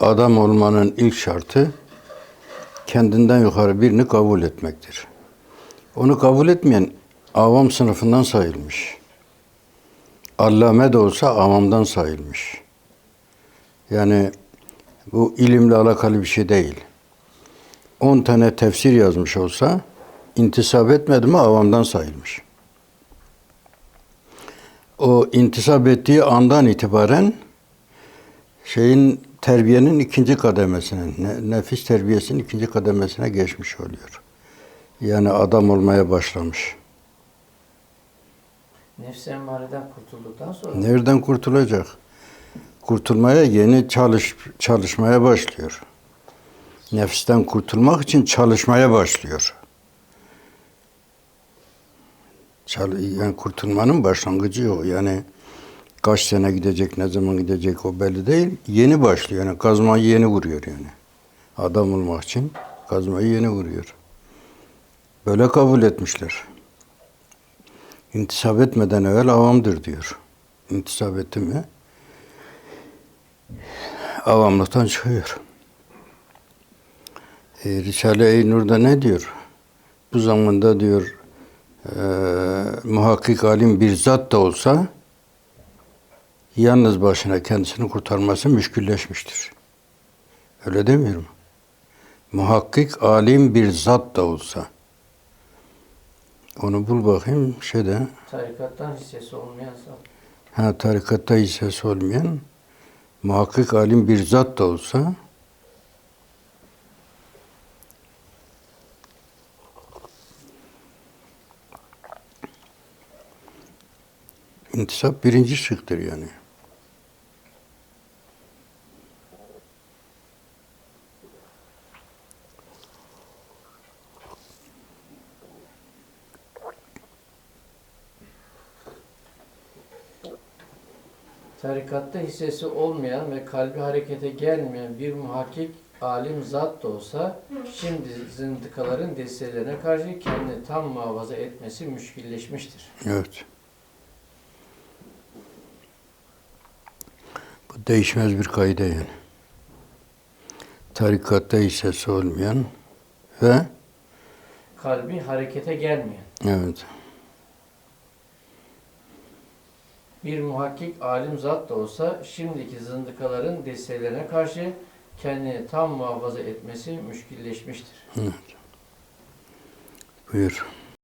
adam olmanın ilk şartı kendinden yukarı birini kabul etmektir. Onu kabul etmeyen avam sınıfından sayılmış. Allame de olsa avamdan sayılmış. Yani bu ilimle alakalı bir şey değil. 10 tane tefsir yazmış olsa intisap etmedi mi avamdan sayılmış. O intisap ettiği andan itibaren şeyin terbiyenin ikinci kademesine, ne- nefis terbiyesinin ikinci kademesine geçmiş oluyor. Yani adam olmaya başlamış. Nefs-i emmareden kurtulduktan sonra Nereden kurtulacak? Kurtulmaya yeni çalış çalışmaya başlıyor. Nefisten kurtulmak için çalışmaya başlıyor. Yani kurtulmanın başlangıcı o. Yani kaç sene gidecek, ne zaman gidecek o belli değil. Yeni başlıyor. Yani kazmayı yeni vuruyor yani. Adam olmak için kazmayı yeni vuruyor. Böyle kabul etmişler. İntisap etmeden evvel avamdır diyor. İntisap etti mi avamlıktan çıkıyor. E, Risale-i Nur'da ne diyor? Bu zamanda diyor e, muhakkik alim bir zat da olsa yalnız başına kendisini kurtarması müşkülleşmiştir. Öyle demiyorum. Muhakkik alim bir zat da olsa. Onu bul bakayım şeyde. tarikattan hissesi olmayan zat. Ha, tarikatta hissesi olmayan muhakkik alim bir zat da olsa intisap birinci şıktır yani. Tarikatta hissesi olmayan ve kalbi harekete gelmeyen bir muhakkik alim zat da olsa şimdi zındıkaların destelerine karşı kendini tam muhafaza etmesi müşkilleşmiştir. Evet. Bu değişmez bir kaide yani. Tarikatta hissesi olmayan ve Kalbi harekete gelmeyen evet bir muhakkik alim zat da olsa şimdiki zındıkaların destelerine karşı kendini tam muhafaza etmesi müşkilleşmiştir. buyur.